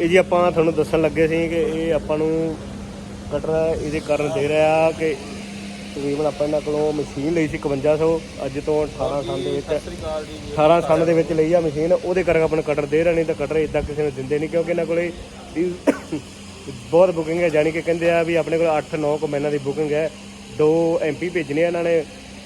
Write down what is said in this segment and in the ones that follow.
ਇਹ ਜੀ ਆਪਾਂ ਤੁਹਾਨੂੰ ਦੱਸਣ ਲੱਗੇ ਸੀ ਕਿ ਇਹ ਆਪਾਂ ਨੂੰ ਕਟਰ ਇਹਦੇ ਕਾਰਨ ਦੇ ਰਿਹਾ ਕਿ ਤਕਰੀਬਨ ਆਪਾਂ ਇਹਨਾਂ ਕੋਲੋਂ ਮਸ਼ੀਨ ਲਈ ਸੀ 5100 ਅੱਜ ਤੋਂ 18 ਸਾਲ ਦੇ ਵਿੱਚ 18 ਸਾਲ ਦੇ ਵਿੱਚ ਲਈ ਆ ਮਸ਼ੀਨ ਉਹਦੇ ਕਰਕੇ ਆਪਾਂ ਨੂੰ ਕਟਰ ਦੇ ਰਹੇ ਨਹੀਂ ਤਾਂ ਕਟਰ ਇਦਾਂ ਕਿਸੇ ਨੂੰ ਦਿੰਦੇ ਨਹੀਂ ਕਿਉਂਕਿ ਇਹਨਾਂ ਕੋਲੇ ਬਹੁਤ ਬੁਕਿੰਗ ਹੈ ਜਾਨੀ ਕਿ ਕਹਿੰਦੇ ਆ ਵੀ ਆਪਣੇ ਕੋਲ 8-9 ਕੁ ਮਹੀਨਿਆਂ ਦੀ ਬੁਕਿੰਗ ਹੈ। ਦੋ ਐਮਪੀ ਭੇਜਣੇ ਆ ਇਹਨਾਂ ਨੇ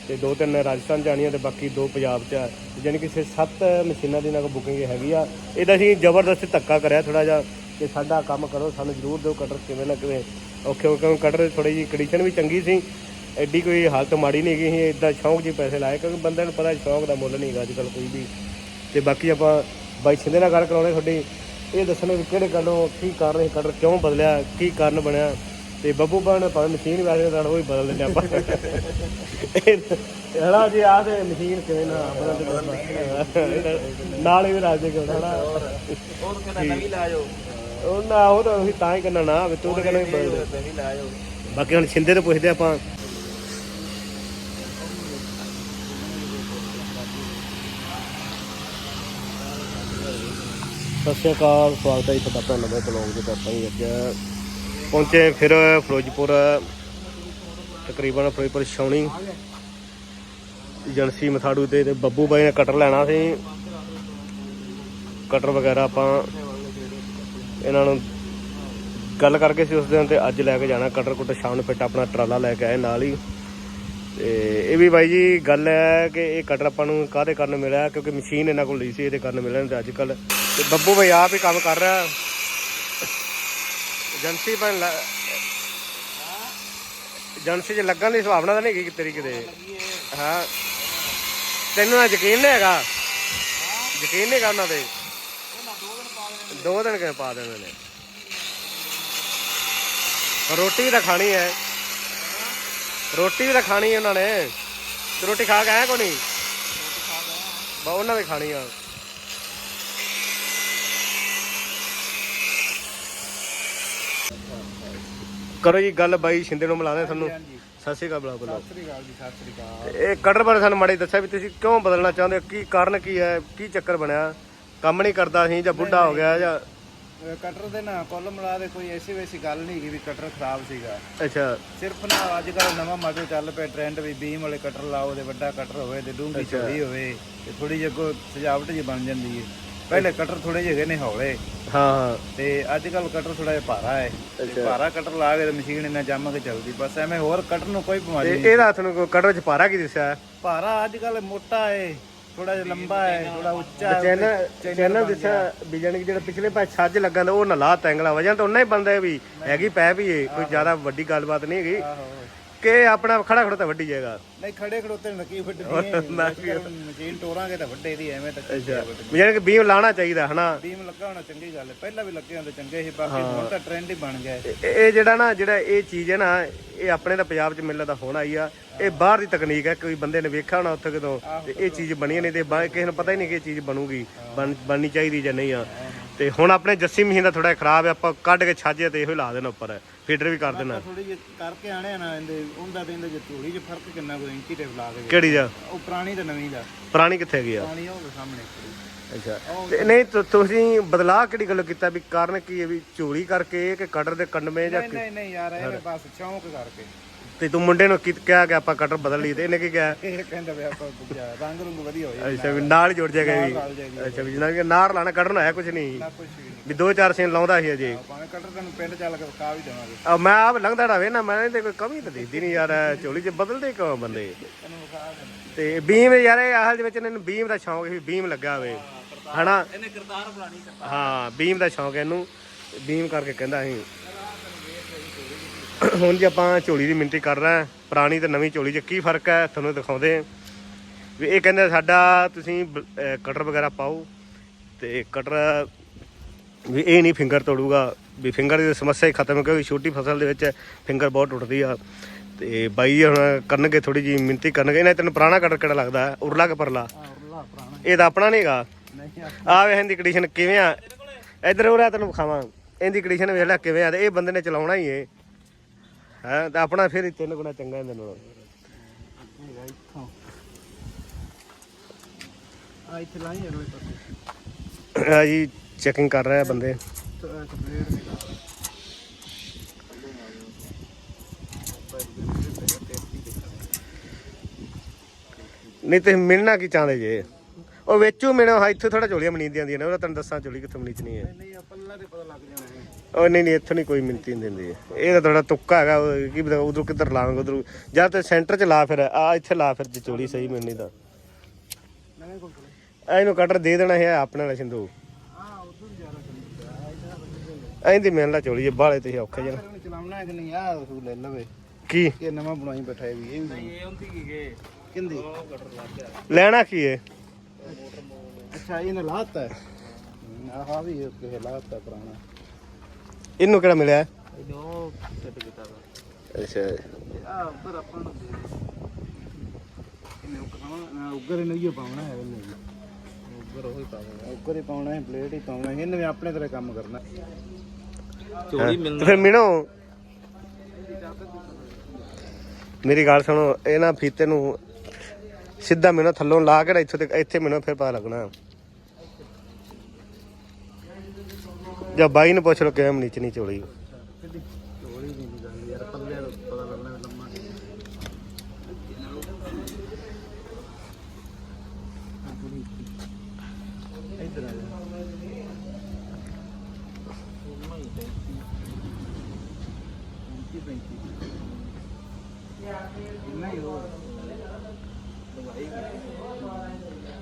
ਤੇ ਦੋ ਤਿੰਨ ਰਾਜਸਥਾਨ ਜਾਣੀਆਂ ਤੇ ਬਾਕੀ ਦੋ ਪੰਜਾਬ ਚ ਆ। ਜਾਨੀ ਕਿ ਛੇ ਸੱਤ ਮਸ਼ੀਨਾਂ ਦੀ ਇਹਨਾਂ ਬੁਕਿੰਗ ਹੈਗੀ ਆ। ਇਹਦਾ ਅਸੀਂ ਜ਼ਬਰਦਸਤ ਧੱਕਾ ਕਰਿਆ ਥੋੜਾ ਜਿਹਾ ਕਿ ਸਾਡਾ ਕੰਮ ਕਰੋ, ਸਾਨੂੰ ਜ਼ਰੂਰ ਦਿਓ ਕਟਰ ਕਿਵੇਂ ਨਾ ਕਿਵੇਂ। ਔਖੇ ਹੋ ਕੇ ਕਟਰ ਥੋੜੀ ਜੀ ਕੰਡੀਸ਼ਨ ਵੀ ਚੰਗੀ ਸੀ। ਐਡੀ ਕੋਈ ਹਾਲਤ ਮਾੜੀ ਨਹੀਂ ਗਈ ਸੀ ਇਦਾਂ ਸ਼ੌਂਕ ਜੀ ਪੈਸੇ ਲਾਏ ਕਿਉਂਕਿ ਬੰਦੇ ਨੂੰ ਪਤਾ ਸ਼ੌਂਕ ਦਾ ਮੁੱਲ ਨਹੀਂ ਹੈਗਾ ਅੱਜ ਕੱਲ ਕੋਈ ਵੀ। ਤੇ ਬਾਕੀ ਆਪਾਂ ਬਾਈ ਛਿੰਦੇ ਨਾਲ ਗੱਲ ਕਰਾਉਣੇ ਤੁਹਾਡੀ। ਇਹ ਦੱਸਣਾ ਵੀ ਕਿਹੜੇ ਗੱਲੋਂ ਕੀ ਕਾਰਨ ਹੈ ਕਟਰ ਕਿਉਂ ਬਦਲਿਆ, ਕੀ ਕਾਰਨ ਬਣਿਆ? ਤੇ ਬੱਬੂ ਬਣ ਭਾਵੇਂ ਮਸ਼ੀਨ ਵਾਲੇ ਨਾਲ ਉਹ ਹੀ ਬਦਲ ਦਿੰਦੇ ਆਪਾਂ। ਹਲਾ ਜੀ ਆਹ ਤੇ ਮਸ਼ੀਨ ਕਿਵੇਂ ਨਾ ਬਦਲ ਦੇ ਨਾਲ ਹੀ ਰਾਜ ਦੇ ਕੋਲ ਹਨਾ। ਉਹ ਕਹਿੰਦਾ ਨਵੀਂ ਲਾ ਜਾਓ। ਉਹ ਨਾ ਉਹ ਤਾਂ ਅਸੀਂ ਤਾਂ ਹੀ ਕਰਨਾ ਨਾ ਵੀ ਤੂੰ ਤਾਂ ਕਹਿੰਦਾ ਬਦਲ ਦੇ ਨਵੀਂ ਲਾ ਜਾਓ। ਬਾਕੀ ਹੁਣ ਛਿੰਦੇ ਤੋਂ ਪੁੱਛਦੇ ਆਪਾਂ। ਸਤਿ ਸ਼੍ਰੀ ਅਕਾਲ ਸਵਾਗਤ ਹੈ ਜੀ ਤੁਹਾਡਾ ਆਪਣਾ ਨਵੇਂ ਬਲੌਗ ਦੇ ਆਪਾਂ ਹੀ ਅੱਜ ਪਹੁੰਚੇ ਫਿਰ ਫਿਰੋਜ਼ਪੁਰ, ਤਕਰੀਬਨ ਫਿਰੋਜ਼ਪੁਰ ਛਾਉਣੀ, ਏਜੰਸੀ ਮਥਾੜੂ ਤੇ ਤੇ ਬੱਬੂ ਬਾਈ ਨੇ ਕਟਰ ਲੈਣਾ ਸੀ। ਕਟਰ ਵਗੈਰਾ ਆਪਾਂ ਇਹਨਾਂ ਨੂੰ ਗੱਲ ਕਰਕੇ ਸੀ ਉਸ ਦਿਨ ਤੇ ਅੱਜ ਲੈ ਕੇ ਜਾਣਾ ਕਟਰ ਕੁੱਟ ਸ਼ਾਮ ਨੂੰ ਫਿੱਟ ਆਪਣਾ ਟਰਾਲਾ ਲੈ ਕੇ ਆਏ ਨਾਲ ਹੀ। ਤੇ ਇਹ ਵੀ ਬਾਈ ਜੀ ਗੱਲ ਹੈ ਕਿ ਇਹ ਕਟਰ ਆਪਾਂ ਨੂੰ ਕਾਹਦੇ ਕਾਰਨ ਮਿਲਿਆ, ਕਿਉਂਕਿ ਮਸ਼ੀਨ ਇਹਨਾਂ ਕੋਲ ਲਈ ਸੀ, ਇਹਦੇ ਕਾਰਨ ਮਿਲਿਆ ਨਹੀਂ ਤੇ ਅੱਜ ਕੱਲ ਤੇ ਬੱਬੂ ਬਾਈ ਆਪ ਹੀ ਕੰਮ ਕਰ ਰਿਹਾ। ਏਜੰਸੀ ਬਣ ਏਜੰਸੀ 'ਚ ਲੱਗਣ ਦੀ ਸੰਭਾਵਨਾ ਤਾਂ ਨਹੀਂ ਹੈਗੀ ਤੇਰੀ ਕਿਤੇ। ਹਾਂ। ਤੈਨੂੰ ਨਾ ਯਕੀਨ ਨਹੀਂ ਹੈਗਾ। ਯਕੀਨ ਨਹੀਂ ਕਰਨਾ ਤੇ। ਦੋ ਦਿਨ ਕਿਵੇਂ ਪਾ ਦੇਣੇ ਨੇ। ਰੋਟੀ ਵੀ ਤਾਂ ਖਾਣੀ ਹੈ। ਰੋਟੀ ਵੀ ਤਾਂ ਖਾਣੀ ਹੈ ਉਹਨਾਂ ਨੇ। ਤੇ ਰੋਟੀ ਖਾ ਕੇ ਆਇਆ ਕੋਈ ਨਹੀਂ? ਬਾ ਉਹਨਾਂ ਵੀ ਖਾਣੀ ਆ। ਕਰੋ ਜੀ ਗੱਲ ਬਾਈ ਸ਼ਿੰਦੇ ਨੂੰ ਮਿਲਾਦੇ ਤੁਹਾਨੂੰ। ਸਤਿ ਸ਼੍ਰੀ ਅਕਾਲ ਬੁਲਾ ਬੁਲਾ। ਸਤਿ ਸ੍ਰੀ ਅਕਾਲ ਜੀ ਸਤਿ ਸ੍ਰੀ ਅਕਾਲ। ਇਹ ਕਟਰ ਬਾਰੇ ਸਾਨੂੰ ਮਾੜੀ ਦੱਸਿਆ ਵੀ ਤੁਸੀਂ ਕਿਉਂ ਬਦਲਣਾ ਚਾਹੁੰਦੇ ਹੋ? ਕੀ ਕਾਰਨ ਕੀ ਹੈ? ਕੀ ਚੱਕਰ ਬਣਿਆ? ਕੰਮ ਨਹੀਂ ਕਰਦਾ ਸੀ ਜਾਂ ਬੁੱਢਾ ਹੋ ਗਿਆ ਜਾਂ ਕਟਰ ਦੇ ਨਾ ਕੁੱਲ ਮਿਲਾ ਦੇ ਕੋਈ ਐਸੀ ਵੈਸੀ ਗੱਲ ਨਹੀਂ ਕਿ ਵੀ ਕਟਰ ਖਰਾਬ ਸੀਗਾ। ਅੱਛਾ। ਸਿਰਫ ਨਾ ਅੱਜ ਕੱਲ ਨਵਾਂ ਮਾਡਲ ਚੱਲ ਪਿਆ ਟ੍ਰੈਂਡ ਵੀ ਬੀਮ ਵਾਲੇ ਕਟਰ ਲਾਓ ਤੇ ਵੱਡਾ ਕਟਰ ਹੋਵੇ ਤੇ ਡੂੰਘੀ ਚੌੜੀ ਹੋਵੇ ਤੇ ਥੋੜੀ ਜਿਹੀ ਅੱਗੋਂ ਸਜਾਵਟ ਜੀ ਬਣ ਜਾਂਦੀ ਹੈ। ਪਹਿਲੇ ਕਟਰ ਥੋੜੇ ਜਿਹੇ ਹੈਗੇ ਨੇ ਹੌਲੇ। ਹਾਂ। ਤੇ ਅੱਜ ਕੱਲ ਕਟਰ ਥੋੜਾ ਜਿਹਾ ਭਾਰਾ ਹੈ। ਤੇ ਭਾਰਾ ਕਟਰ ਲਾ ਕੇ ਤੇ ਮਸ਼ੀਨ ਇੰਨਾ ਜੰਮ ਕੇ ਚੱਲਦੀ ਬਸ ਐਵੇਂ ਹੋਰ ਕਟਰ ਨੂੰ ਕੋਈ ਬਿਮਾਰੀ ਨਹੀਂ। ਇਹਦਾ ਤੁਹਾਨੂੰ ਕਟਰ ਚ ਪਾਰਾ ਕੀ ਦਿਸਿਆ? ਭਾਰਾ ਅੱਜ ਕੱਲ ਮੋਟਾ ਹੈ ਥੋੜਾ ਜਿਹਾ ਲੰਬਾ ਹੈ ਥੋੜਾ ਉੱਚਾ ਹੈ ਚੈਨਲ ਦਿਸਿਆ ਵੀ ਕਿ ਜਿਹੜਾ ਪਿਛਲੇ ਪਾਸੇ ਛੱਜ ਲੱਗਣ ਦਾ ਉਹ ਨਲਾ ਤੈਂਗਲਾ ਵਜਨ ਤਾਂ ਉਹਨਾਂ ਹੀ ਬੰਦਾ ਵੀ ਹੈਗੀ ਪੈ ਵੀ ਕੋਈ ਜ਼ਿਆਦਾ ਵੱਡੀ ਗੱਲਬਾਤ ਨਹੀਂ ਹੈਗੀ। ਆਹੋ। ਕਿ ਆਪਣਾ ਖੜਾ ਖੜਾ ਤਾਂ ਵੱਡੀ ਜਾਏਗਾ ਨਹੀਂ ਖੜੇ ਖੜੋਤੇ ਨਕੀ ਵੱਢਣੀ ਮਸ਼ੀਨ ਟੋਰਾਂਗੇ ਤਾਂ ਵੱਡੇ ਦੀ ਐਵੇਂ ਤਾਂ ਅੱਛਾ। ਜਾਣੀ ਕਿ ਬੀਮ ਲਾਣਾ ਚਾਹੀਦਾ ਹਨਾ? ਬੀਮ ਲੱਗਾ ਹੋਣਾ ਚੰਗੀ ਗੱਲ ਹੈ। ਪਹਿਲਾਂ ਵੀ ਲੱਗੇ ਹੁੰਦੇ ਚੰਗੇ ਸੀ ਬਾਕੀ ਹੁਣ ਤਾਂ ਟ੍ਰੈਂਡ ਹੀ ਬਣ ਗਿਆ ਹੈ। ਇਹ ਜਿਹੜਾ ਨਾ ਜਿਹੜਾ ਇਹ ਚੀਜ਼ ਹੈ ਨਾ ਇਹ ਆਪਣੇ ਤਾਂ ਪੰਜਾਬ 'ਚ ਮਿਲਣ ਦਾ ਹੋਣਾ ਹੀ ਆ। ਇਹ ਬਾਹਰ ਦੀ ਤਕਨੀਕ ਹੈ ਕੋਈ ਬੰਦੇ ਨੇ ਵੇਖਿਆ ਹੋਣਾ ਉੱਥੇ ਕਿਤੋਂ ਤੇ ਇਹ ਚੀਜ਼ ਬਣੀ ਨਹੀਂ ਤੇ ਕਿਸੇ ਨੂੰ ਪਤਾ ਹੀ ਨਹੀਂ ਕਿ ਇਹ ਚੀਜ਼ ਬਣੂਗੀ ਬਣ- ਬਣਨੀ ਚਾਹੀਦੀ ਜਾਂ ਨਹੀਂ ਆ। ਤੇ ਹੁਣ ਆਪਣੇ ਜੱਸੀ ਮਸ਼ੀਨ ਦਾ ਥੋੜਾ ਖਰਾਬ ਹੈ ਆਪਾਂ ਕੱਢ ਕੇ ਛਾਜੇ ਤੇ ਇਹੋ ਹੀ ਲਾ ਦੇਣਾ ਉੱਪਰ ਫੀਡਰ ਵੀ ਕਰ ਦੇਣਾ। ਥੋੜੀ ਜਿਹੀ ਕਰਕੇ ਆਣੇ ਆ ਨਾ ਇਹਦੇ ਉਹਦਾ ਤੇ ਇਹਦੇ ਚ ਥੋੜੀ ਜਿਹੀ ਫ਼ਰਕ ਕਿੰਨਾ ਕੋਈ ਇੰਚੀ ਟੇਪ ਲਾ ਕੇ ਕਿਹੜੀ ਜਾ ਉਹ ਪੁਰਾਣੀ ਤੇ ਨਵੀਂ ਦਾ। ਪੁਰਾਣੀ ਕਿੱਥੇ ਗਈ ਆ? ਪੁਰਾਣੀ ਉਹ ਸਾਹਮਣੇ। ਅੱਛਾ। ਤੇ ਨਹੀਂ ਤੁਸੀਂ ਬਦਲਾਅ ਕਿਹੜੀ ਗੱਲ ਕੀਤਾ ਵੀ ਕਾਰਨ ਕੀ ਹੈ ਵੀ ਚੋਰੀ ਕਰਕੇ ਕਿ ਕਟਰ ਦੇ ਕੰਡਵੇਂ ਜਾਂ ਨਹੀਂ ਨਹੀਂ ਨਹੀਂ ਯਾਰ ਇਹ ਬਸ ਸ਼ੌਂਕ ਕਰਕੇ। ਤੇ ਤੂੰ ਮੁੰਡੇ ਨੂੰ ਕੀ ਕਿਹਾ ਕਿ ਆਪਾਂ ਕਟਰ ਬਦਲ ਲਈ ਤੇ ਇਹਨੇ ਕੀ ਕਿਹਾ? ਇਹ ਕਹਿੰਦਾ ਵੀ ਆਪਾਂ ਦੂਜਾ ਰੰਗ ਰੁੰਗ ਵਧੀਆ ਹੋ ਜਾਏ ਅੱਛਾ ਵੀ ਨਾਲ ਹੀ ਜੁੜ ਜਾਏਗਾ ਵੀ। ਅੱਛਾ ਵੀ ਜਿੰਨਾ ਕਿ ਨਾਰ ਲਾਣਾ ਕੱਢਣਾ ਹੈ ਕੁਝ ਨਹੀਂ। ਵੀ ਦੋ ਚਾਰ ਸੀਨ ਲਾਉਂਦਾ ਸੀ ਅਜੇ। ਭਾਵੇਂ ਕਟਰ ਤੈਨੂੰ ਪਿੰਡ ਚੱਲ ਕੇ ਕਾ ਵੀ ਦੇਵਾਂਗੇ। ਆ ਮੈਂ ਆਪ ਲੰਘਦਾ ਢਾਵੇ ਨਾ ਮੈਂ ਤੇ ਕੋਈ ਕਮੀ ਤਾਂ ਦੇਖਦੀ ਨਹੀਂ ਯਾਰ ਝੋਲੀ 'ਚ ਬਦਲਦੇ ਕਿਉਂ ਬੰਦੇ? ਤੇ ਬੀਮ ਯਾਰ ਇਹ ਆਹਲ ਦੇ ਵਿੱਚ ਇਹਨਾਂ ਨੂੰ ਬੀਮ ਦਾ ਸ਼ੌਂਕ ਸੀ ਬੀਮ ਲੱਗਾ ਹੋਵੇ। ਹਨਾ? ਇਹਨੇ ਕਿਰਦਾਰ ਬਣਾਣੀ ਹਾਂ ਬੀਮ ਦਾ ਸ਼ੌਂਕ ਇਹਨੂੰ। ਬੀਮ ਕਰਕੇ ਕਹਿੰਦਾ ਸੀ ਹੁਣ ਜੇ ਆਪਾਂ ਝੋਲੀ ਦੀ ਮਿੰਤੀ ਕਰ ਰਹੇ ਪੁਰਾਣੀ ਤੇ ਨਵੀਂ ਝੋਲੀ 'ਚ ਕੀ ਫ਼ਰਕ ਹੈ ਤੁਹਾਨੂੰ ਦਿਖਾਉਂਦੇ। ਵੀ ਇਹ ਕਹਿੰਦੇ ਸਾਡਾ ਤੁਸੀਂ ਕਟਰ ਵਗੈਰਾ ਪਾਓ ਤੇ ਕਟਰ ਵੀ ਇਹ ਨਹੀਂ ਫਿੰਗਰ ਤੋੜੂਗਾ। ਵੀ ਫਿੰਗਰ ਦੀ ਸਮੱਸਿਆ ਹੀ ਖਤਮ ਕਿਉਂਕਿ ਛੋਟੀ ਫਸਲ ਦੇ ਵਿੱਚ ਫਿੰਗਰ ਬਹੁਤ ਟੁੱਟਦੀ ਆ। ਤੇ ਬਾਈ ਹੁਣ ਕਰਨਗੇ ਥੋੜੀ ਜੀ ਮਿੰਤੀ ਕਰਨਗੇ। ਇਹਨਾਂ ਤੈਨੂੰ ਪੁਰਾਣਾ ਕਟਰ ਕਿਹੜਾ ਲੱਗਦਾ? ਉਰਲਾ ਕਿ ਪਰਲਾ? ਇਹ ਤਾਂ ਆਪਣਾ ਨਹੀਂਗਾ। ਨਹੀਂ ਆ। ਆ ਵੇ ਇਹਦੀ ਕੰਡੀਸ਼ਨ ਕਿਵੇਂ ਆ। ਇਧਰ ਉਰਾ ਤੈਨੂੰ ਵਿਖਾਵਾਂ। ਇਹਦੀ ਕੰਡੀਸ਼ਨ ਵੇਖ ਲੈ ਕਿਵੇਂ ਆ ਤੇ ਇਹ ਬੰਦੇ ਨੇ ਚਲਾਉਣਾ ਹੀ ਏ। ਹੈ ਤਾਂ ਆਪਣਾ ਫਿਰ ਤਿੰਨ ਗੁਣਾ ਚੰਗਾ ਇਹਦੇ ਨਾਲੋਂ। ਹੈਗਾ ਇੱਥੋਂ ਆ ਇੱਥੇ ਲਾਈ ਅਗਲੇ ਪਾਸੇ। ਆ ਜੀ ਚੈਕਿੰਗ ਕਰ ਰਹੇ ਬੰਦੇ। ਨਹੀਂ ਤੇ ਮਿਲਣਾ ਕੀ ਚਾਹੁੰਦੇ ਜੇ? ਉਹ ਵਿੱਚੋਂ ਮਿਲੋ ਹਾਂ ਇੱਥੇ ਥੋੜਾ ਝੋਲੀਆਂ ਮਨੀਂਦੀਆਂ ਆਉਂਦੀਆਂ ਨੇ ਉਹ ਤੈਨੂੰ ਦੱਸਾਂ ਝੋਲੀ ਕਿੱਥੋਂ ਮਨੀਚਣੀ ਹੈ। ਨਹੀਂ ਪਤਾ ਲੱਗ ਜਾਣਾ ਉਹ ਨਹੀਂ ਨਹੀਂ ਇੱਥੋਂ ਨਹੀਂ ਕੋਈ ਮਿੰਤੀ ਨਹੀਂ ਦਿੰਦੀ। ਇਹ ਤਾਂ ਥੋੜਾ ਤੁੱਕਾ ਹੈਗਾ ਉਹ ਕੀ ਪਤਾ ਉਧਰੋਂ ਕਿੱਧਰ ਲਾਵਾਂਗੇ ਉਧਰੋਂ ਜਾਂ ਤੇ ਸੈਂਟਰ 'ਚ ਲਾ ਫਿਰ ਆ ਇੱਥੇ ਲਾ ਫਿਰ ਜੇ ਝੋਲੀ ਸਹੀ ਮਿਲਣੀ ਤਾਂ। ਇਹਨੂੰ ਕਟਰ ਦੇ ਦੇਣਾ ਹੈ ਆਪਣੇ ਵਾਲਾ ਸਿੰਧੂ। ਹਾਂ ਉਧਰ ਜ਼ਿਆਦਾ ਚੱਲਦਾ ਐਂ ਦੀ ਮਿਲਣਾ ਝੋਲੀ ਜੇ ਬਾਲੇ ਤੇ ਔਖੇ ਚਲਾਉਣਾ ਹੈ ਕਿ ਨਹੀਂ ਆ ਤੂੰ ਲੈ ਲਵੇ। ਕੀ? ਇਹ ਨਵਾਂ ਬਣਾਈ ਬੈਠਾ ਇਹ ਵੀ ਇਹ ਵੀ ਇਹ ਹੁੰਦੀ ਕੀ ਗੇ? ਕਿੰਦੀ? ਲੈਣਾ ਕੀ ਹੈ ਅੱਛਾ ਇਹਨੇ ਲਾਤਾ। ਹੈ ਆਹ ਵੀ ਇਹ ਲਾਤਾ ਪੁਰਾਣਾ। ਇਹਨੂੰ ਕਿਹੜਾ ਮਿਲਿਆ? ਇਹਨੂੰ ਸੈੱਟ ਕੀਤਾ ਵਾ। ਅੱਛਾ। ਆ ਉੱਪਰ ਆਪਾਂ ਨੂੰ ਦੇ ਇਹਨੇ ਉੱਪਰ ਉੱਗਰ ਇਹਨੂੰ ਹੀ ਪਾਉਣਾ ਹੈ ਇਹਨੇ ਉੱਗਰ ਉਹ ਹੀ ਪਾਉਣਾ ਉੱਗਰ ਹੀ ਪਾਉਣਾ ਹੈ ਪਲੇਟ ਹੀ ਪਾਉਣਾ ਹੈ ਇਹਨੇ ਵੀ ਆਪਣੇ ਤਰ੍ਹਾਂ ਕੰਮ ਕਰਨਾ ਚੋਲੀ ਮਿਲਣਾ। ਤੇ ਫਿਰ ਮਿਣੋ ਮੇਰੀ ਗੱਲ ਸੁਣੋ ਇਹ ਨਾ ਫੀਤੇ ਨੂੰ ਸਿੱਧਾ ਮਿਣੋ ਥੱਲੋਂ ਲਾ ਕੇ ਨਾ ਇੱਥੋਂ ਤੇ ਇੱਥੇ ਮਿਣੋ ਫਿਰ ਪਤਾ ਲੱਗਣਾ। ਜਾਂ ਬਾਈ ਨੂੰ ਪੁੱਛ ਲੋ ਕਿਵੇਂ ਨੀਚ ਨਹੀਂ ਚੋਲੀ।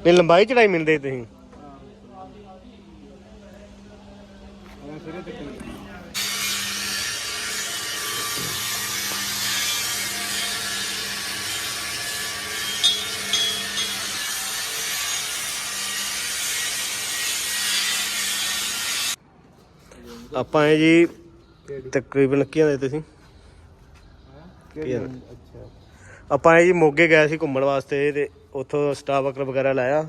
ਨਹੀਂ ਲੰਬਾਈ ਚੜਾਈ ਮਿਲਦੇ ਤੁਸੀਂ। ਆਪਾਂ ਇਹ ਜੀ ਤਕਰੀਬਨ ਕੀ ਆਂਦੇ ਤੁਸੀਂ? ਅੱਛਾ ਆਪਾਂ ਇਹ ਜੀ ਮੋਗੇ ਗਏ ਸੀ ਘੁੰਮਣ ਵਾਸਤੇ ਤੇ ਉੱਥੋਂ ਸਟਾਫ ਵਗੈਰਾ ਲਾਇਆ।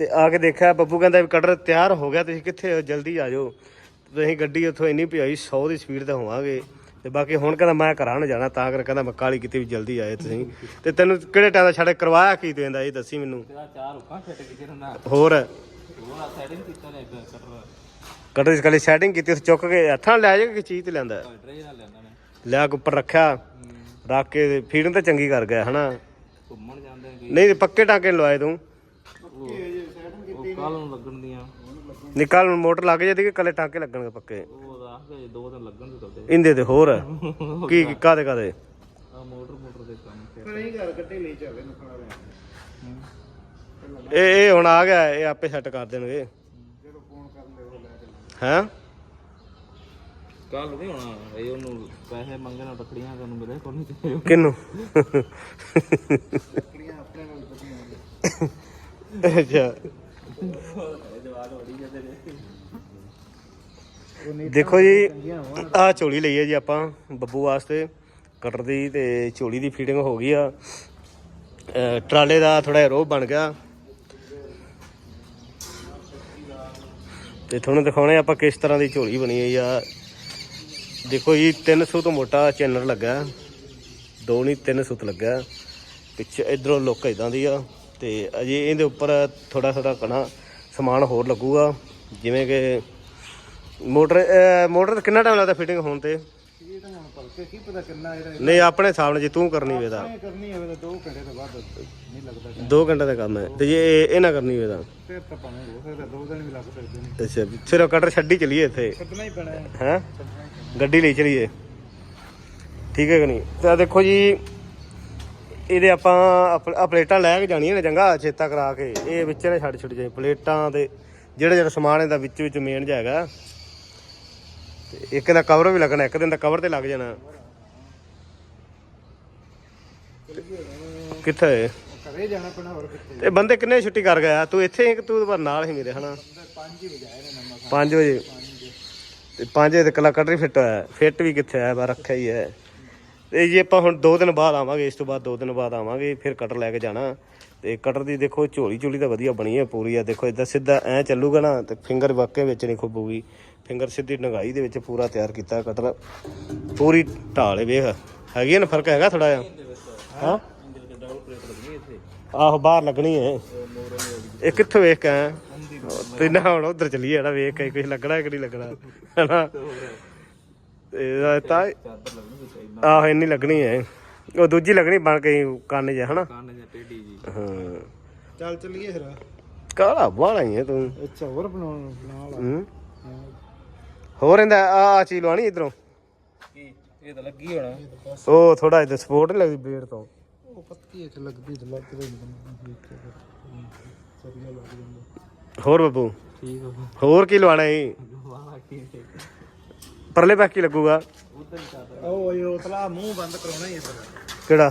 ਤੇ ਆ ਕੇ ਦੇਖਿਆ ਬੱਬੂ ਕਹਿੰਦਾ ਵੀ ਕਟਰ ਤਿਆਰ ਹੋ ਗਿਆ ਤੁਸੀਂ ਕਿੱਥੇ ਹੋ? ਜਲਦੀ ਆ ਜਾਓ। ਤੇ ਅਸੀਂ ਗੱਡੀ ਉੱਥੋਂ ਇੰਨੀ ਭਜਾਈ 100 ਦੀ ਸਪੀਡ ਤੇ ਹੋਵਾਂਗੇ। ਤੇ ਬਾਕੀ ਹੁਣ ਕਹਿੰਦਾ ਮੈਂ ਘਰਾਂ ਨੂੰ ਜਾਣਾ ਤਾਂ ਕਰ ਕਹਿੰਦਾ ਮੈਂ ਕਾਲੀ ਕੀਤੀ ਵੀ ਜਲਦੀ ਆਏ ਤੁਸੀਂ। ਤੇ ਤੈਨੂੰ ਕਿਹੜੇ ਟਾਈਮ ਦਾ ਛੜੇ ਕਰਵਾਇਆ ਕੀ ਦੇਂਦਾ ਇਹ ਦੱਸੀ ਮੈਨੂੰ? ਤੇਰਾ ਚਾਰ ਹੁਕਾ ਫਿੱਟ ਕਿਤੇ ਨਾ ਹੋਰ? ਉਹ ਸੈਟਿੰਗ ਕੀਤਾ ਨੇ ਕਟਰ। ਕਟਰ ਦੀ ਕਾਲੀ ਸੈਟਿੰਗ ਕੀਤੀ ਉੱਥੇ ਚੁੱਕ ਕੇ ਹੱਥਾਂ ਨਾਲ ਲੈ ਜਾ ਕਿ ਚੀਜ਼ ਤੇ ਲੈਂਦਾ ਟਰੇ ਨਾਲ ਲੈਂਦਾ ਨੇ ਲਿਆ ਕੇ ਉੱਪਰ ਰੱਖਿਆ ਰੱਖ ਕੇ ਫੀਡਿੰਗ ਤਾਂ ਚੰਗੀ ਕਰ ਗਿਆ ਹਨਾ? ਘੁੰਮਣ ਜਾਂਦੇ ਨੇ ਨਹੀਂ ਪੱਕੇ ਟਾਂਕੇ ਲਵਾਏ ਤੂੰ। ਉਹ ਕੱਲ ਨੂੰ ਲੱਗਣ ਦੀਆਂ ਨਿਕਾਲ ਨੂੰ ਮੋਟਰ ਲੱਗ ਜਾਂਦੀ ਕਿ ਕੱਲੇ ਟਾਂਕੇ ਲੱਗਣਗੇ ਪੱਕੇ? ਉਹ ਦੱਸਦੇ ਦੋ ਦਿਨ ਲੱਗਣ ਦੇ ਤੁਹਾਡੇ। ਇੰਦੇ ਤੇ ਹੋਰ? ਕੀ ਕੀ ਕਾਦੇ ਕਾਦੇ ਆ ਮੋਟਰ ਮੋਟਰ ਦੇ ਕੰਮ ਤੇ। ਇਹ ਹੁਣ ਆ ਗਿਆ ਇਹ ਆਪੇ ਸੈੱਟ ਕਰ ਦੇਣਗੇ। ਹੈਂ ਕੱਲ ਨਹੀਂ ਹੋਣਾ ਇਹ ਉਹਨੂੰ ਪੈਸੇ ਮੰਗਣਾ ਟੱਕੜੀਆਂ ਤੁਹਾਨੂੰ ਮਿਲੇ ਕੋਈ ਨਹੀਂ ਕਿੰਨੂੰ ਟੱਕੜੀਆਂ ਆਪਣੇ ਕੋਲ। ਵਧੀਆ ਅੱਛਾ। ਦੇਖੋ ਜੀ ਆਹ ਝੋਲੀ ਲਈ ਹੈ ਜੀ ਆਪਾਂ ਬੱਬੂ ਵਾਸਤੇ ਕਟਰ ਦੀ ਤੇ ਝੋਲੀ ਦੀ ਫੀਡਿੰਗ ਹੋ ਗਈ ਆ। ਟਰਾਲੇ ਦਾ ਥੋੜਾ ਜਿਹਾ ਰੋਹ ਬਣ ਗਿਆ। ਤੇ ਤੁਹਾਨੂੰ ਦਿਖਾਉਣੇ ਆਪਾਂ ਕਿਸ ਤਰ੍ਹਾਂ ਦੀ ਝੋਲੀ ਬਣੀ ਹੋਈ ਆ। ਦੇਖੋ ਜੀ 300 ਤੋਂ ਮੋਟਾ ਚੈਨਰ ਲੱਗਾ। ਦੋ ਨਹੀਂ 300 ਲੱਗਾ। ਪਿੱਛੇ ਇਧਰੋਂ ਲੁੱਕ ਇਦਾਂ ਦੀ ਆ ਤੇ ਅਜੇ ਇਹਦੇ ਉੱਪਰ ਥੋੜਾ ਥੋੜਾ ਕਣਾ ਸਮਾਨ ਹੋਰ ਲੱਗੂਗਾ। ਜਿਵੇਂ ਕਿ ਮੋਟਰ ਮੋਟਰ ਕਿੰਨਾ ਟਾਈਮ ਲੱਗਦਾ ਫਿਟਿੰਗ ਹੋਣ ਤੇ? ਕੀ ਪਤਾ ਕਿੰਨਾ ਇਹਦਾ ਨਹੀਂ ਆਪਣੇ ਹਿਸਾਬ ਨਾਲ ਜੇ ਤੂੰ ਕਰਨੀ ਹੋਵੇ ਤਾਂ। ਇਹ ਕਰਨੀ ਹੋਵੇ ਤਾਂ 2 ਘੰਟੇ ਤੋਂ ਬਾਅਦ ਨਹੀਂ ਲੱਗਦਾ 2 ਘੰਟੇ ਦਾ ਕੰਮ ਹੈ। ਤੇ ਜੇ ਇਹ ਇਹ ਨਾ ਕਰਨੀ ਹੋਵੇ ਤਾਂ। ਫਿਰ ਤਾਂ ਭਾਵੇਂ ਹੋ ਸਕਦਾ 2 ਦਿਨ ਵੀ ਲੱਗ ਸਕਦੇ ਨੇ। ਅੱਛਾ ਫਿਰ ਉਹ ਕਟਰ ਛੱਡੀ ਚਲੀਏ ਇੱਥੇ। ਛੱਡਣਾ ਹੀ ਪੈਣਾ ਹੈ। ਹੈਂ? ਗੱਡੀ ਲਈ ਚਲੀਏ। ਠੀਕ ਹੈ ਕਿ ਨਹੀਂ? ਤਾਂ ਦੇਖੋ ਜੀ ਇਹਦੇ ਆਪਾਂ ਅਪ- ਆਹ ਪਲੇਟਾਂ ਲੈ ਕੇ ਜਾਣੀਆਂ ਨੇ ਚੰਗਾ ਚੇਤਾ ਕਰਾ ਕੇ। ਇਹ ਵਿੱਚ ਨੇ ਛੱਡ ਛੱਡ ਜਾਈ। ਪਲੇਟਾਂ ਤੇ ਜਿਹੜਾ ਜਿਹੜਾ ਸਮਾਨ ਇਹਦਾ ਵਿੱਚ ਵਿੱਚ ਮੇਨ ਹੈਗਾ। ਤੇ ਇੱਕ ਦਾ ਕਵਰ ਵੀ ਲੱਗਣਾ ਇੱਕ ਦਿਨ ਦਾ ਕਵਰ ਤੇ ਲੱਗ ਜਾਣਾ। ਕਿੱਥੇ? ਘਰੇ ਜਾਣਾ ਪੈਣਾ ਹੋਰ ਕਿੱਥੇ? ਤੇ ਬੰਦੇ ਕਿੰਨੇ ਛੁੱਟੀ ਕਰ ਗਿਆ? ਤੂੰ ਇੱਥੇ ਹੀ ਕਿ ਤੂੰ ਪਰ ਨਾਲ ਹੀ ਮੇਰੇ ਹਨਾ? 5 ਹੀ ਵਜਾਏ ਨੇ ਨੰਮਾ 5 ਵਜੇ। ਤੇ 5 ਵਜੇ ਤੇ ਕਲਾ ਕਟਰੀ ਫਿੱਟ ਹੋਇਆ। ਫਿੱਟ ਵੀ ਕਿੱਥੇ ਆਇਆ ਬਾ ਰੱਖਿਆ ਹੀ ਹੈ। ਤੇ ਜੇ ਆਪਾਂ ਹੁਣ 2 ਦਿਨ ਬਾਅਦ ਆਵਾਂਗੇ, ਇਸ ਤੋਂ ਬਾਅਦ 2 ਦਿਨ ਬਾਅਦ ਆਵਾਂਗੇ, ਫਿਰ ਕਟਰ ਲੈ ਕੇ ਜਾਣਾ। ਤੇ ਕਟਰ ਦੀ ਦੇਖੋ ਝੋਲੀ ਝੋਲੀ ਤਾਂ ਵਧੀਆ ਬਣੀ ਹੈ ਪੂਰੀ ਆ। ਦੇਖੋ ਇਦਾਂ ਸਿੱਧਾ ਐ ਚੱਲੂਗਾ ਨਾ, ਤੇ ਫਿੰਗਰ ਵਾਕੇ ਵਿੱਚ ਨਹੀਂ ਖੁੱਬੂਗੀ ਫਿੰਗਰ ਸਿੱਧੀ ਡੰਗਾਈ ਦੇ ਵਿੱਚ ਪੂਰਾ ਤਿਆਰ ਕੀਤਾ ਕਟਰ। ਪੂਰੀ ਢਾਲ ਵੇਖ, ਹੈਗੀ ਆ ਨਾ ਫ਼ਰਕ ਹੈਗਾ ਥੋੜਾ ਜਿਹਾ? ਹਾਂ? ਆਹੋ, ਬਾਹਰ ਲੱਗਣੀ ਹੈ ਇਹ ਕਿੱਥੋਂ ਵੇਖ ਕੇ ਆਇਆ? ਤੇ ਨਾ ਹੁਣ ਉਧਰ ਚੱਲੀਏ, ਜਿਹੜਾ ਵੇਖ ਕੇ ਕੁਝ ਲੱਗਣਾ ਕਿ ਨਹੀਂ ਲੱਗਣਾ? ਹਨਾ? ਇਹਦਾ ਤਾਂ ਚਾਦਰ ਲੱਗਣੀ ਚਾਹੀਦਾ। ਆਹੋ ਇੰਨੀ ਲੱਗਣੀ ਹੈ ਉਹ ਦੂਜੀ ਲੱਗਣੀ ਬਣ ਕੇ ਕੰਨ ਜਿਹਾ ਹਨਾ? ਕੰਨ ਜਾਂ ਟੇਢੀ ਜੀ। ਹਾਂ। ਚੱਲ ਚੱਲੀਏ ਫਿਰ। ਕਾਲਾ ਬਾਲਾ ਹੀ ਹੈ ਤੂੰ? ਅੱਛਾ ਹੋਰ ਬਣਾਉਣ ਬਣਾ ਲਾ। ਹੂੰ? ਹੋਰ ਇਹਦਾ ਆ ਆ ਚੀਜ਼ ਲਵਾਣੀ ਇਧਰੋਂ? ਕੀ? ਇਹ ਤਾਂ ਲੱਗੀ ਹੋਣਾ। ਉਹ ਥੋੜਾ ਜਿਹਾ ਸਪੋਰਟ ਨਹੀਂ ਲੱਗਦੀ ਬਲੇਡ ਤੋਂ। ਉਹ ਪੱਤੀ ਇੱਥੇ ਲੱਗਦੀ ਤੇ ਲੱਗ ਰਹੀ ਸਰੀਆ ਲੱਗ ਜਾਂਦਾ ਹੋਰ ਬੱਬੂ? ਠੀਕ ਹੋਰ ਕੀ ਲਵਾਣਾ ਹੈ ਵਾਹ ਕੀ ਪਰਲੇ ਪਾਸੇ ਲੱਗੂਗਾ ਹੀ ਚੱਲ ਉਹ ਇਹ ਉਤਲਾ ਮੂੰਹ ਬੰਦ ਕਰਾਉਣਾ ਹੀ ਹੈ ਫਿਰ। ਕਿਹੜਾ?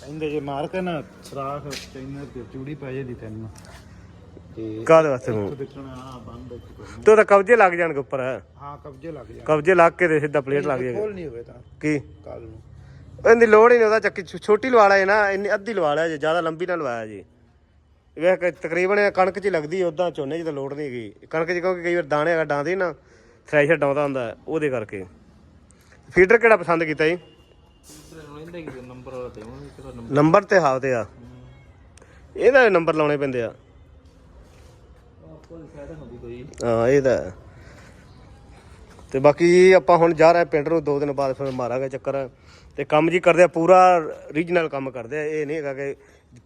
ਕਹਿੰਦੇ ਜੇ ਮਾਰ ਕੇ ਨਾ ਸਰਾਖ ਚੈਨਰ ਤੇ ਚੂੜੀ ਪੈ ਜਾਂਦੀ ਤੈਨੂੰ। ਤੇ ਕਾਹਦੇ ਵਾਸਤੇ ਮੂੰਹ? ਦੇਖਣਾ ਆ ਬੰਦ ਇੱਥੇ ਕਰਨਾ। ਤੇ ਉਹਦਾ ਕਬਜੇ ਲੱਗ ਜਾਣਗੇ ਉੱਪਰ। ਹਾਂ ਕਬਜੇ ਲੱਗ ਜਾ ਕਬਜੇ ਲੱਗ ਕੇ ਤੇ ਸਿੱਧਾ ਪਲੇਟ ਲੱਗ ਜਾਏਗਾ। ਖੋਲ ਨਹੀਂ ਹੋਵੇ ਤਾਂ। ਕੀ? ਕੱਲ ਨੂੰ। ਇਹਦੀ ਲੋੜ ਹੀ ਨਹੀਂ ਉਹਦਾ ਚੱਕੀ। ਛੋ- ਛੋਟੀ ਲਵਾ ਲਿਆ ਨਾ ਇੰਨੀ ਅੱਧੀ ਲਵਾ ਲਿਆ ਜੇ ਜ਼ਿਆਦਾ ਲੰਬੀ ਨਾ ਲਵਾਇਆ ਜੀ। ਵੇਖ ਕੇ ਤਕਰੀਬਨ ਇਹ ਕਣਕ 'ਚ ਹੀ ਲੱਗਦੀ ਉਦਾਂ ਝੋਨੇ 'ਚ ਤਾਂ ਲੋੜ ਨਹੀਂ ਹੈਗੀ। ਕਣਕ 'ਚ ਕਿਉਂਕਿ ਕਈ ਵਾਰ ਦਾਣੇ ਅਗਾ ਡਾਂਦੇ ਨਾ। ਥ੍ਰੈਸ਼ਰ ਡਾਉਂਦਾ ਹੁੰਦਾ ਉਹਦੇ ਕਰਕੇ। ਫੀਡਰ ਕਿਹੜਾ ਪਸੰਦ ਕੀਤਾ ਜੀ? ਇਹਦਾ ਨੰਬਰ ਤੇ ਹਾਲ ਤੇ ਆ। ਇਹਦਾ ਨੰਬਰ ਲਾਉਣੇ ਪੈਂਦੇ ਆ। ਹਾਂ, ਇਹ ਤੇ ਬਾਕੀ ਆਪਾਂ ਹੁਣ ਜਾ ਰਹੇ ਪਿੰਡ ਨੂੰ, ਦੋ ਦਿਨ ਬਾਅਦ ਫਿਰ ਮਾਰਾਂਗੇ ਚੱਕਰ। ਤੇ ਕੰਮ ਜੀ ਕਰਦੇ ਆ, ਪੂਰਾ ਰੀਜਨਲ ਕੰਮ ਕਰਦੇ ਆ। ਇਹ ਨਹੀਂ ਹੈਗਾ ਕਿ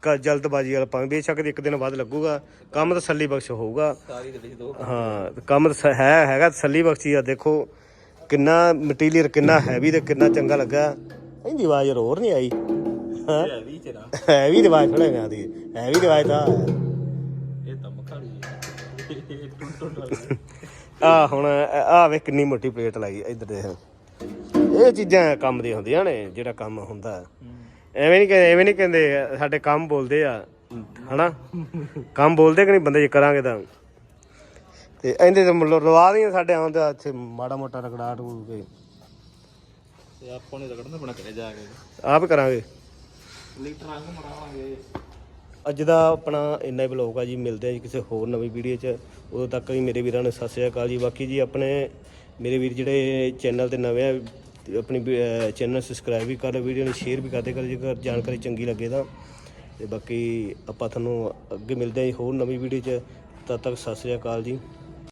ਕ- ਜਲਦਬਾਜ਼ੀ ਵਾਲਾ ਭਾਵੇਂ ਬੇਸ਼ੱਕ ਇੱਕ ਦਿਨ ਬਾਅਦ ਲੱਗੂਗਾ। ਕੰਮ ਤਸੱਲੀ ਬਖਸ਼ ਹੋਊਗਾ। ਸਾਰੀ ਦੋ ਹਾਂ ਕੰਮ ਸ- ਹੈ ਹੈਗਾ ਤਸੱਲੀ ਬਖਸ਼ੀ ਆ। ਦੇਖੋ ਕਿੰਨਾ ਮਟੀਰੀਅਲ ਕਿੰਨਾ ਹੈਵੀ ਤੇ ਕਿੰਨਾ ਚੰਗਾ ਲੱਗਾ। ਇਹਦੀ ਆਵਾਜ਼ ਹੋਰ ਨਹੀਂ ਆਈ। ਹਾਂ। ਵੀ ਚ ਨਾ। ਹੈਵੀ ਦੀ ਆਵਾਜ਼ ਥੋੜਾ ਮੈਂ ਆਦੀ ਹੈਵੀ ਦੀ ਆਵਾਜ਼ ਤਾਂ। ਇਹ ਤਾਂ ਮਖਾੜੀ ਹੈ ਟੁੱਟ ਟੁੱਟ ਆ ਹੁਣ ਆ ਵੇ ਕਿੰਨੀ ਮੋਟੀ ਪਲੇਟ ਲਾਈ ਇੱਧਰ ਦੇਖ। ਇਹ ਚੀਜ਼ਾਂ ਕੰਮ ਦੀਆਂ ਹੁੰਦੀਆਂ ਨੇ ਜਿਹੜਾ ਕੰਮ ਹੁੰਦਾ। ਐਵੇਂ ਨਹੀਂ ਕਹਿੰਦੇ ਐਵੇਂ ਨਹੀਂ ਕਹਿੰਦੇ ਸਾਡੇ ਕੰਮ ਬੋਲਦੇ ਆ ਹਨਾ? ਕੰਮ ਬੋਲਦੇ ਕਿ ਨਹੀਂ ਬੰਦੇ ਜੇ ਕਰਾਂਗੇ ਤਾਂ? ਤੇ ਇਹਦੇ ਤੇ ਮੁੱਲ ਰਵਾ ਦੀਆਂ ਸਾਡੇ ਆਉਂਦਾ ਇੱਥੇ ਮਾੜਾ ਮੋਟਾ ਰਗੜਾਟ ਹੋ ਕੇ। ਤੇ ਆਪਾਂ ਨੇ ਰਗੜਨਾ ਬਣਾ ਕੇ ਜਾ ਕੇ। ਆਪ ਕਰਾਂਗੇ। ਲੀਟਰ ਰੰਗ ਮੜਾਵਾਂਗੇ। ਅੱਜ ਦਾ ਆਪਣਾ ਇੰਨਾ ਹੀ ਬਲੌਗ ਆ ਜੀ ਮਿਲਦੇ ਆ ਜੀ ਕਿਸੇ ਹੋਰ ਨਵੀਂ ਵੀਡੀਓ 'ਚ। ਉਦੋਂ ਤੱਕ ਵੀ ਮੇਰੇ ਵੀਰਾਂ ਨੂੰ ਸਤਿ ਸ਼੍ਰੀ ਅਕਾਲ ਜੀ। ਬਾਕੀ ਜੀ ਆਪਣੇ ਮੇਰੇ ਵੀਰ ਜਿਹੜੇ ਚੈਨਲ ਤੇ ਨਵੇਂ ਆ ਤੇ ਆਪਣੀ ਚੈਨਲ ਸਬਸਕ੍ਰਾਈਬ ਵੀ ਕਰ ਲਓ ਵੀਡੀਓ ਨੂੰ ਸ਼ੇਅਰ ਵੀ ਕਰਦੇ ਕਰ ਜੇਕਰ ਜਾਣਕਾਰੀ ਚੰਗੀ ਲੱਗੇ ਤਾਂ। ਤੇ ਬਾਕੀ ਆਪਾਂ ਤੁਹਾਨੂੰ ਅੱਗੇ ਮਿਲਦੇ ਹਾਂ ਜੀ ਹੋਰ ਨਵੀਂ ਵੀਡੀਓ 'ਚ। ਤਦ ਤੱਕ ਸਤਿ ਸ਼੍ਰੀ ਅਕਾਲ ਜੀ।